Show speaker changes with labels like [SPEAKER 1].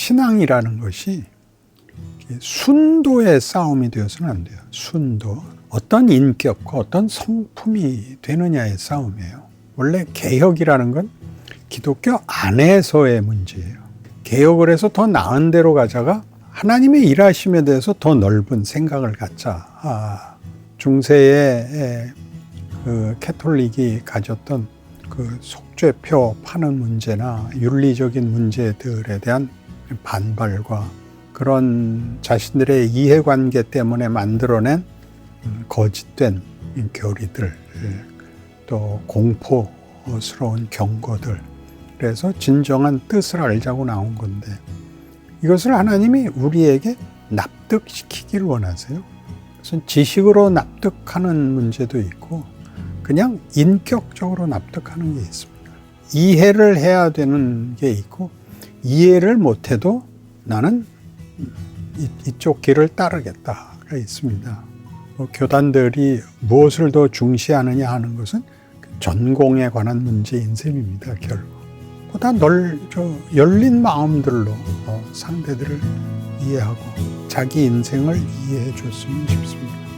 [SPEAKER 1] 신앙이라는 것이 순도의 싸움이 되어서는 안 돼요. 순도. 어떤 인격과 어떤 성품이 되느냐의 싸움이에요. 원래 개혁이라는 건 기독교 안에서의 문제예요. 개혁을 해서 더 나은 데로 가자가 하나님의 일하심에 대해서 더 넓은 생각을 갖자. 아, 중세의 그 캐톨릭이 가졌던 그 속죄표 파는 문제나 윤리적인 문제들에 대한 반발과 그런 자신들의 이해관계 때문에 만들어낸 거짓된 교리들 또 공포스러운 경고들 그래서 진정한 뜻을 알자고 나온 건데 이것을 하나님이 우리에게 납득시키길 원하세요. 그래서 지식으로 납득하는 문제도 있고 그냥 인격적으로 납득하는 게 있습니다. 이해를 해야 되는 게 있고 이해를 못해도 나는 이, 이쪽 길을 따르겠다가 있습니다. 뭐 교단들이 무엇을 더 중시하느냐 하는 것은 전공에 관한 문제인 셈입니다. 결국 보다 널, 저, 열린 마음들로 어, 상대들을 이해하고 자기 인생을 이해해 줬으면 싶습니다.